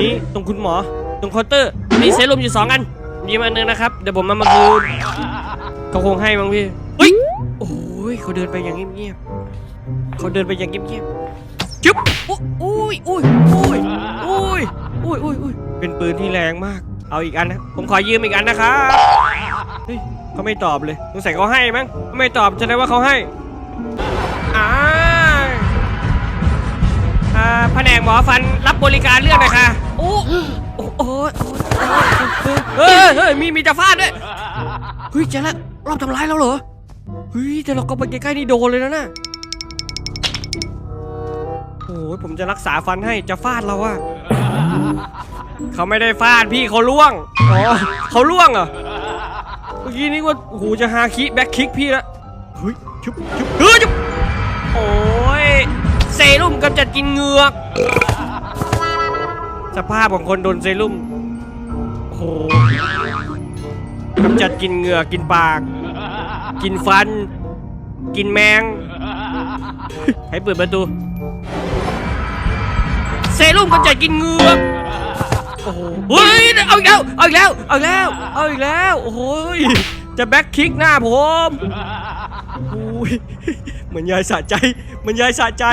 นี้ตรงคุณหมอ ตรงเคาน์เตอร์ มีเซรุ่มอยู่สองอันมีมาอันหนึงนะครับ เดี๋ยวผมมามาคืนเขาคงให้มั้งพี่เฮ้ยโอ้ยเขาเดินไปอย่างเงียบๆเขาเดินไปอย่างเงียบๆจุ๊บอุ้ยอุ้ยอุ้ยอุ้ยอุ้ยอุ้ยอุ้ยเป็นปืนที่แรงมาก เอาอีกอันนะ ผมขอยืมอีกอันนะครับเฮ้ยเขาไม่ตอบเลยสงสัยเขาให้มั้งเขาไม่ตอบแสดงว่าเขาให้ ผนกหมอฟันรับบริการเรื่องหน่อยค่ะโอ้โอ้โอ้ยเฮ้ยเฮ้ยมีมีจะฟาดด้วยเฮ้ยเจะละรอบทำร้ายเราเหรอเฮ้ยแต่เราก็ไปใกล้ๆนี่โดนเลยนะน่ะโอ้ยผมจะรักษาฟันให้จะฟาดเราอะเขาไม่ได้ฟาดพี่เขาล่วงอ๋อเขาล่วงเหรอเมื่อกี้นี่ว่าโอ้โหจะฮาคิแบ็คคิกพี่ละเฮ้ยชุบชุบเฮ้ยชุบโอ้ยเซ รุ่มกำจัดกินเหงือก สภาพของคนโดนเซรุ่มโอ้โหกำจัดกินเหงือกกินปาก กินฟัน กินแมง ให้เปิดประตู เซรุ่มกำจัดกินเหงือกโอ้โหเฮ้ยเอาอีกแล้วเอาอีกแล้วเอาอีกแล้วเอาอีกแล้วโอ้โหยจะแบ็คคิกหน้าผมโอ้ยเหมือนยายสะใจ เหมือนยายสะใจ